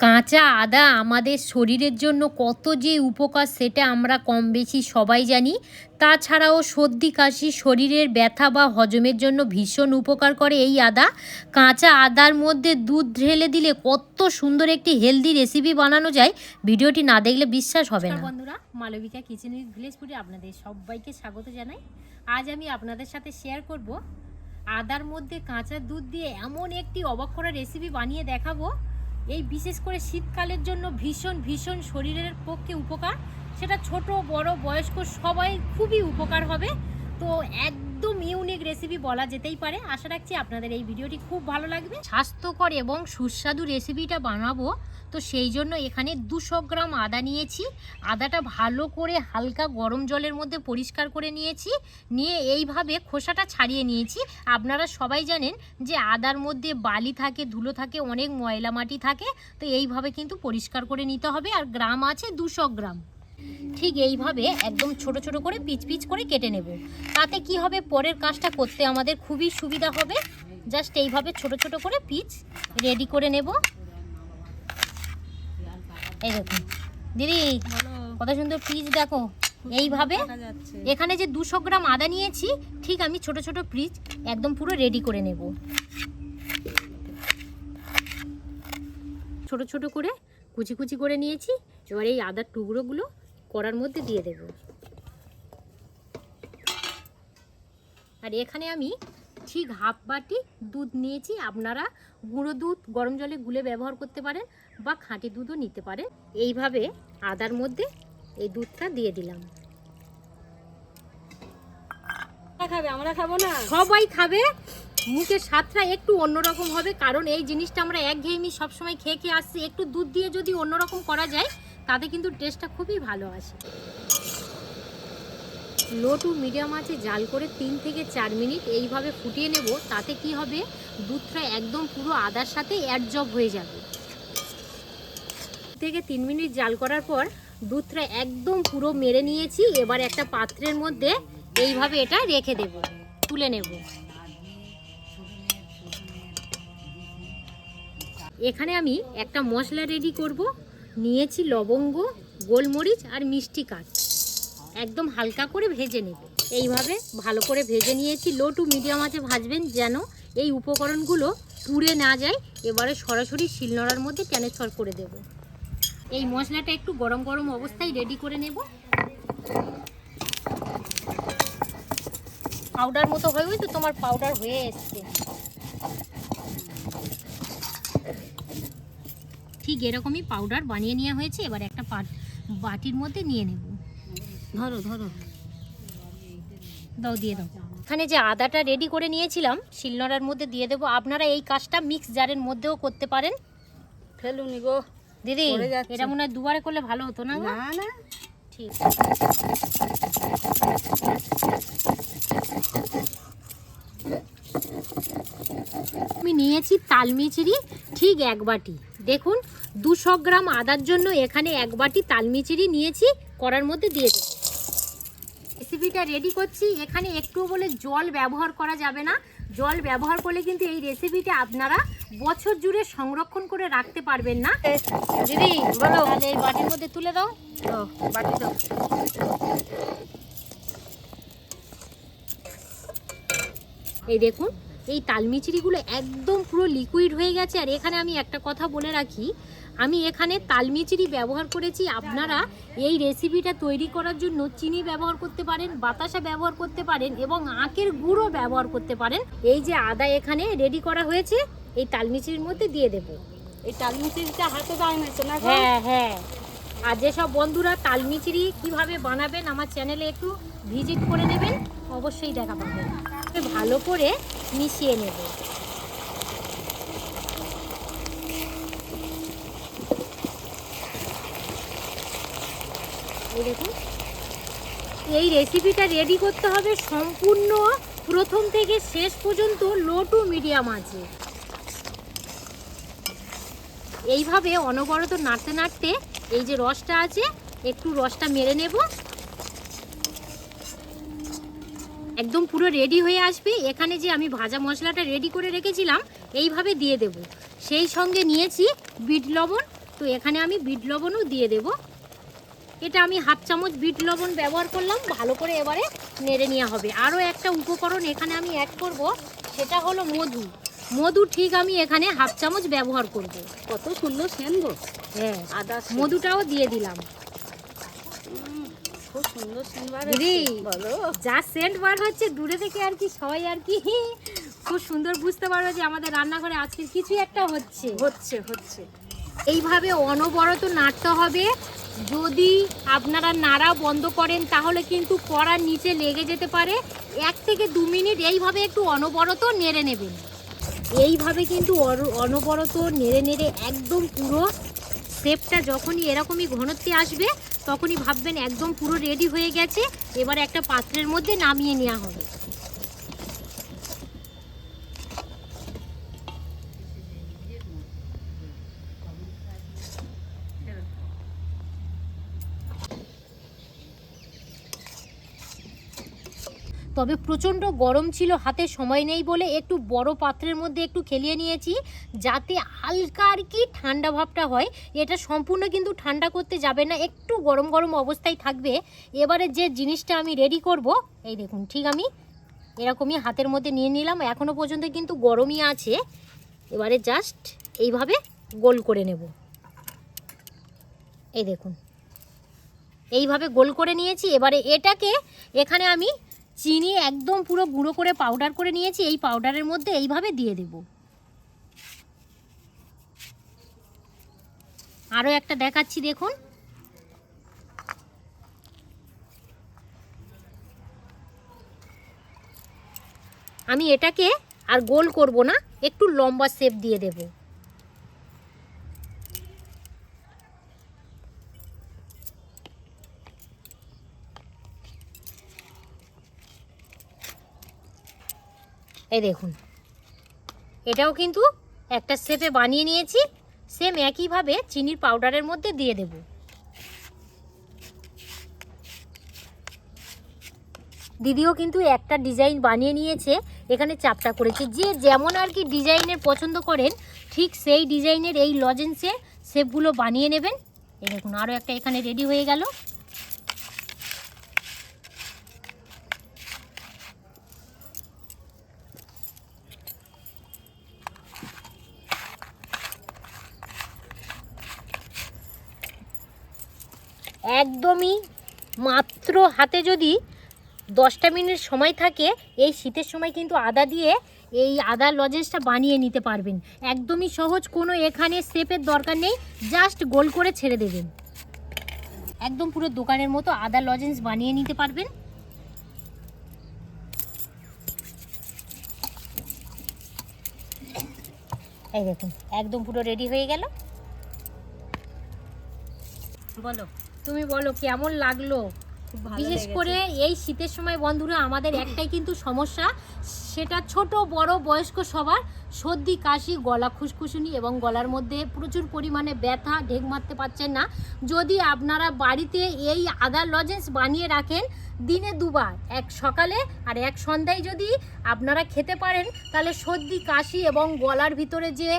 কাঁচা আদা আমাদের শরীরের জন্য কত যে উপকার সেটা আমরা কম বেশি সবাই জানি। তাছাড়াও সর্দি, কাশি শরীরের ব্যথা বা হজমের জন্য ভীষণ উপকার করে এই আদা। কাঁচা আদার মধ্যে দুধ ঢেলে দিলে কত সুন্দর একটি হেলদি রেসিপি বানানো যায়। ভিডিওটি না দেখলে বিশ্বাস হবে না। বন্ধুরা, মালবিকা কিচেন উইথ ভিলেজ ফুডে আপনাদের সবাইকে স্বাগত জানাই। আজ আমি আপনাদের সাথে শেয়ার করব আদার মধ্যে কাঁচা দুধ দিয়ে এমন একটি অবাক করা রেসিপি বানিয়ে দেখাবো। এই বিশেষ করে শীতকালের জন্য ভীষণ ভীষণ শরীরের পক্ষে উপকার। সেটা ছোট, বড়, বয়স্ক সবাই খুবই উপকার হবে। তো একদম ইউনিক রেসিপি বলা যেতেই পারে। আশা রাখছি আপনাদের এই ভিডিওটি খুব ভালো লাগবে। স্বাস্থ্যকর এবং সুস্বাদু রেসিপিটা বানাবো। তো সেই জন্য এখানে দুশো গ্রাম আদা নিয়েছি। আদাটা ভালো করে হালকা গরম জলের মধ্যে পরিষ্কার করে নিয়েছি। নিয়ে এইভাবে খোসাটা ছাড়িয়ে নিয়েছি। আপনারা সবাই জানেন যে আদার মধ্যে বালি থাকে, ধুলো থাকে, অনেক ময়লা মাটি থাকে। তো এইভাবে কিন্তু পরিষ্কার করে নিতে হবে। আর গ্রাম আছে দুশো গ্রাম। ঠিক এইভাবে একদম ছোট ছোট করে পিচ পিচ করে কেটে নেব। তাতে কি হবে? পরের কাজটা করতে আমাদের খুবই সুবিধা হবে। জাস্ট এইভাবে ছোট ছোট করে পিচ রেডি করে নেব। এই দেখুন দিদি কত সুন্দর পিচ দেখো। এইভাবে এখানে যে দুশো গ্রাম আদা নিয়েছি ঠিক আমি ছোট ছোট পিচ একদম পুরো রেডি করে নেব। ছোট ছোট করে কুচি কুচি করে নিয়েছি। এবার এই আদার টুকরোগুলো কড়ার মধ্যে দিয়ে দেব। আর এখানে আমি ঠিক হাফ বাটি দুধ নিয়েছি। আপনারা গুঁড়ো দুধ গরম জলে গুলে ব্যবহার করতে পারেন বা খাঁটি দুধও নিতে পারেন। এইভাবে আদার মধ্যে এই দুধটা দিয়ে দিলাম। খাবে আমরা খাব না? সবাই খাবে। মুখের স্বাদটা একটু অন্যরকম হবে কারণ এই জিনিসটা আমরা একঘেয়েমি সবসময় খেয়ে খেয়ে আসছি। একটু দুধ দিয়ে যদি অন্যরকম করা যায় তাতে কিন্তু টেস্টটা খুবই ভালো আসে। লো টু মিডিয়াম আছে, জাল করে তিন থেকে চার মিনিট এইভাবে ফুটিয়ে নেব, তাতে কি হবে? দুধটা একদম পুরো আদার সাথে অ্যাডজব হয়ে যাবে। থেকে তিন মিনিট জাল করার পর দুধটা একদম পুরো মেরে নিয়েছি, এবার একটা পাত্রের মধ্যে এইভাবে এটা রেখে দেব, তুলে নেব। এখানে আমি একটা মশলা রেডি করব। নিয়েছি লবঙ্গ, গোলমরিচ আর মিষ্টি কাঠ একদম হালকা করে ভেজে নেব। এইভাবে ভালো করে ভেজে নিয়েছি। লো টু মিডিয়াম আছে ভাজবেন যেন এই উপকরণগুলো পুড়ে না যায়। এবারে সরাসরি শিলনোড়ার মধ্যে ট্রান্সফার করে দেব। এই মশলাটা একটু গরম গরম অবস্থায় রেডি করে নেব। পাউডার মতো হয়ে তো তোমার পাউডার হয়ে এসছে। ঠিক এরকমই পাউডার বানিয়ে নেওয়া হয়েছে এবার একটা বাটির মধ্যে নিয়ে নেব। ধরো ধরো। দাও দিয়ে দাও। এখানে যে আদাটা রেডি করে নিয়েছিলাম শিলনোড়ার মধ্যে দিয়ে দেবো। আপনারা এই কাজটা মিক্স জারের মধ্যেও করতে পারেন। ফেলুনি গো দিদি এটা মনে হয় দুবারে করলে ভালো হতো না? না না। ঠিক। আমি নিয়েছি তালমিচিরি ঠিক এক বাটি। দেখুন দুশো গ্রাম আদার জন্য এখানে এক বাটি তালমিচিরি নিয়েছি করার মধ্যে দিয়ে দেবো রেসিপিটা রেডি করছি। এখানে একটু বলে জল ব্যবহার করা যাবে না। জল ব্যবহার করলে কিন্তু এই রেসিপিটা আপনারা বছর জুড়ে সংরক্ষণ করে রাখতে পারবেন না। দিদি বলো। তাহলে এই বাটির মধ্যে তুলে দাও বাটি দাও। এই দেখুন এই তালমিচিরিগুলো একদম পুরো লিকুইড হয়ে গেছে। আর এখানে আমি একটা কথা বলে রাখি আমি এখানে তালমিচিরি ব্যবহার করেছি। আপনারা এই রেসিপিটা তৈরি করার জন্য চিনি ব্যবহার করতে পারেন বাতাসা ব্যবহার করতে পারেন এবং আখের গুঁড়ো ব্যবহার করতে পারেন। এই যে আদা এখানে রেডি করা হয়েছে এই তালমিচিরির মধ্যে দিয়ে দেবো। এই টালমিচিটা হাতে এনেছো না হ্যাঁ হ্যাঁ। আর যেসব বন্ধুরা তালমিচিরি কীভাবে বানাবেন আমার চ্যানেলে একটু ভিজিট করে নেবেন অবশ্যই দেখা পাবেন। ভালো করে মিশিয়ে নেব। এই এই রেসিপিটা রেডি করতে হবে সম্পূর্ণ প্রথম থেকে শেষ পর্যন্ত লো টু মিডিয়াম আছে এইভাবে অনবরত নাড়তে নাড়তে এই যে রসটা আছে, একটু রসটা মেরে নেব। একদম পুরো রেডি হয়ে আসবে। এখানে যে আমি ভাজা মশলাটা রেডি করে রেখেছিলাম এইভাবে দিয়ে দেব। সেই সঙ্গে নিয়েছি বিট লবণ। তো এখানে আমি বিট লবণও দিয়ে দেব। এটা আমি হাফ চামচ বিট লবণ ব্যবহার করলাম। ভালো করে এবারে নেড়ে নেওয়া হবে। আরও একটা উপকরণ এখানে আমি অ্যাড করব সেটা হলো মধু। মধু ঠিক আমি এখানে হাফ চামচ ব্যবহার করব। কত সুন্দর সেন গো। হ্যাঁ আদা মধুটাও দিয়ে দিলাম। খুব সুন্দর সেন বার দিদি। বলো। যা সেন্ট বার হচ্ছে দূরে থেকে আর কি সবাই আর কি খুব সুন্দর বুঝতে পারবে যে আমাদের রান্নাঘরে আজকে কিছু একটা হচ্ছে। হচ্ছে হচ্ছে। এইভাবে অনবরত নাড়তে হবে। যদি আপনারা নাড়া বন্ধ করেন তাহলে কিন্তু কড়ার নিচে লেগে যেতে পারে। এক থেকে দু মিনিট এইভাবে একটু অনবরত নেড়ে নেবেন। এইভাবে কিন্তু অনবরত নেড়ে নেড়ে একদম পুরো শেপটা যখনই এরকমই ঘনত্বে আসবে তখনই ভাববেন একদম পুরো রেডি হয়ে গেছে এবার একটা পাত্রের মধ্যে নামিয়ে নেওয়া হবে। তবে প্রচণ্ড গরম ছিল, হাতে সময় নেই বলে একটু বড় পাত্রের মধ্যে একটু খেলিয়ে নিয়েছি, যাতে হালকা আর কি ঠান্ডা ভাবটা হয়। এটা সম্পূর্ণ কিন্তু ঠান্ডা করতে যাবে না, একটু গরম গরম অবস্থায় থাকবে। এবারে যে জিনিসটা আমি রেডি করব, এই দেখুন, ঠিক আমি এরকমই হাতের মধ্যে নিয়ে নিলাম এখনও পর্যন্ত কিন্তু গরমই আছে। এবারে জাস্ট এইভাবে গোল করে নেব। এই দেখুন, এইভাবে গোল করে নিয়েছি। এবারে এটাকে এখানে আমি চিনি একদম পুরো গুঁড়ো করে পাউডার করে নিয়েছি, এই পাউডারের মধ্যে এইভাবে দিয়ে দেব। আরও একটা দেখাচ্ছি, দেখুন। আমি এটাকে আর গোল করব না, একটু লম্বা শেপ দিয়ে দেব। এই দেখুন। এটাও কিন্তু একটা শেপে বানিয়ে নিয়েছি সেম একইভাবে চিনির পাউডারের মধ্যে দিয়ে দেব। দিদিও কিন্তু একটা ডিজাইন বানিয়ে নিয়েছে, এখানে চাপটা করেছে। যে যেমন আর কি ডিজাইনের পছন্দ করেন, ঠিক সেই ডিজাইনের এই লজেন্সে শেপগুলো বানিয়ে নেবেন। এই দেখুন আরও একটা এখানে রেডি হয়ে গেল। একদমই মাত্র হাতে যদি দশটা মিনিট সময় থাকে, এই শীতের সময় কিন্তু আদা দিয়ে এই আদার লজেন্সটা বানিয়ে নিতে পারবেন। একদমই সহজ, কোনো এখানে শেপের দরকার নেই, জাস্ট গোল করে ছেড়ে দেবেন। একদম পুরো দোকানের মতো আদা লজেন্স বানিয়ে নিতে পারবেন। এই দেখুন, একদম পুরো রেডি হয়ে গেল। বলো। তুমি বলো কেমন লাগল? বিশেষ করে এই শীতের সময় বন্ধুরা আমাদের একটাই কিন্তু সমস্যা সেটা ছোট বড় বয়স্ক সবার সর্দি, কাশি, গলা খুসখুসুনি এবং গলার মধ্যে প্রচুর পরিমাণে ব্যথা, ঢেক মারতে পারছেন না। যদি আপনারা বাড়িতে এই আদার লজেন্স বানিয়ে রাখেন, দিনে দুবার, এক সকালে আর এক সন্ধ্যায় যদি আপনারা খেতে পারেন, তাহলে সর্দি, কাশি এবং গলার ভিতরে যে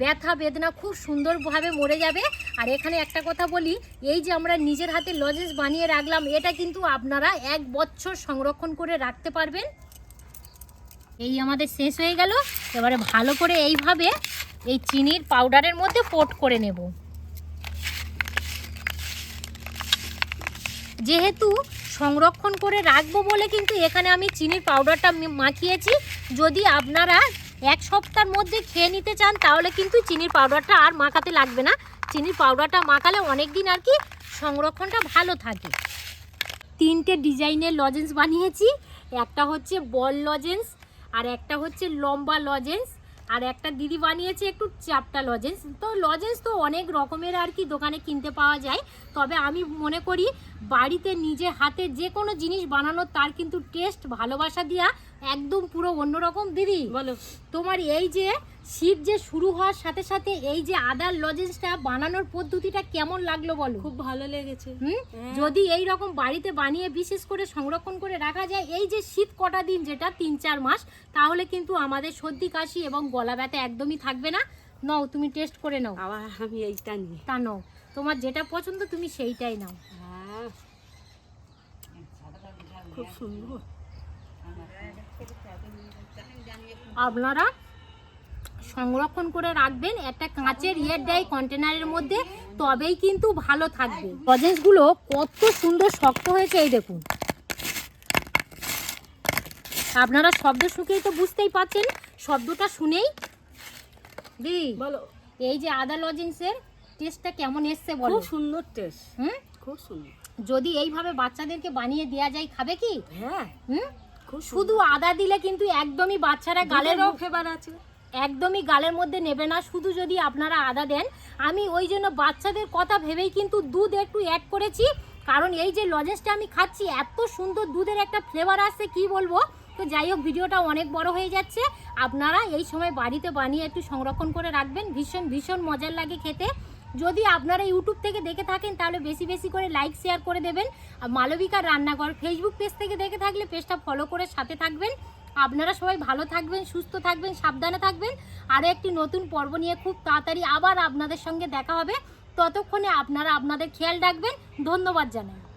ব্যথা, বেদনা খুব সুন্দরভাবে মরে যাবে। আর এখানে একটা কথা বলি, এই যে আমরা নিজের হাতে লজেন্স বানিয়ে রাখলাম, এটা কিন্তু আপনারা এক বছর সংরক্ষণ করে রাখতে পারবেন। এই আমাদের শেষ হয়ে গেল। এবারে ভালো করে এইভাবে এই চিনির পাউডারের মধ্যে পোট করে নেব। যেহেতু সংরক্ষণ করে রাখব বলে কিন্তু এখানে আমি চিনির পাউডারটা মাখিয়েছি, যদি আপনারা এক সপ্তাহের মধ্যে খেয়ে নিতে চান, তাহলে কিন্তু চিনির পাউডারটা আর মাখাতে লাগবে না। চিনির পাউডারটা মাখালে অনেক দিন আর কি সংরক্ষণটা ভালো থাকে। তিনটে ডিজাইনের লজেন্স বানিয়েছি। একটা হচ্ছে বল লজেন্স আর একটা হচ্ছে লম্বা লজেন্স আর একটা দিদি বানিয়েছে একটু চাপটা লজেন্স। তো লজেন্স তো অনেক রকমের আর কি দোকানে কিনতে পাওয়া যায় তবে আমি মনে করি বাড়িতে নিজে হাতে যে কোনো জিনিস বানানো তার কিন্তু টেস্ট ভালোবাসা দিয়া একদম পুরো অন্যরকম। দিদি বলো। তোমার এই যে শীত যে শুরু হওয়ার সাথে সাথে এই যে আদার লজেন্সটা বানানোর পদ্ধতিটা কেমন লাগল বলো? খুব ভালো লেগেছে। হুম? হ্যাঁ। যদি এই রকম বাড়িতে বানিয়ে বিশেষ করে সংরক্ষণ করে রাখা যায় এই যে শীত কটা দিন যেটা তিন চার মাস তাহলে কিন্তু আমাদের সর্দি কাশি এবং গলা ব্যথা একদমই থাকবে না। নাও তুমি টেস্ট করে নাও। আবার আমি এইটা নিই। তা নাও। তোমার যেটা পছন্দ তুমি সেইটাই নাও। খুব সুন্দর। আপনারা সংরক্ষণ করে রাখবেন একটা কাঁচের ইয়ের ডাই কন্টেনারের মধ্যে তবেই কিন্তু ভালো থাকবে। লজেন্সগুলো কত সুন্দর শক্ত হয়েছে এই দেখুন। আপনারা শব্দ শুকেই তো বুঝতেই পাচ্ছেন শব্দটা শুনেই। দিদি বলো। এই যে আদা লজেন্সের টেস্টটা কেমন এসছে বলো। খুব সুন্দর টেস্ট। হুম? খুব সুন্দর। যদি এইভাবে বাচ্চাদেরকে বানিয়ে দেওয়া যায় খাবে কি? হ্যাঁ। হুম? খুব শুধু আদা দিলে কিন্তু একদমই বাচ্চারা গালের গালেরও ফেভার আছে। একদমই গালের মধ্যে নেবে না, শুধু যদি আপনারা আদা দেন। আমি ওই জন্য বাচ্চাদের কথা ভেবেই কিন্তু দুধ একটু অ্যাড করেছি। কারণ এই যে লজেন্সটা আমি খাচ্ছি, এত সুন্দর দুধের একটা ফ্লেভার আসছে, কি বলব? তো যাই হোক, ভিডিওটা অনেক বড় হয়ে যাচ্ছে। আপনারা এই সময় বাড়িতে বানিয়ে একটু সংরক্ষণ করে রাখবেন। ভীষণ ভীষণ মজার লাগে খেতে। যদি আপনারা ইউটিউব থেকে দেখে থাকেন, তাহলে বেশি বেশি করে লাইক শেয়ার করে দেবেন। আর মালবিকার রান্নাঘর ফেসবুক পেজ থেকে দেখে থাকলে পেজটা ফলো করে সাথে থাকবেন। আপনারা সবাই ভালো থাকবেন, সুস্থ থাকবেন, সাবধানে থাকবেন। আরও একটি নতুন পর্ব নিয়ে খুব তাড়াতাড়ি আবার আপনাদের সঙ্গে দেখা হবে। ততক্ষণে আপনারা আপনাদের খেয়াল রাখবেন। ধন্যবাদ জানাই।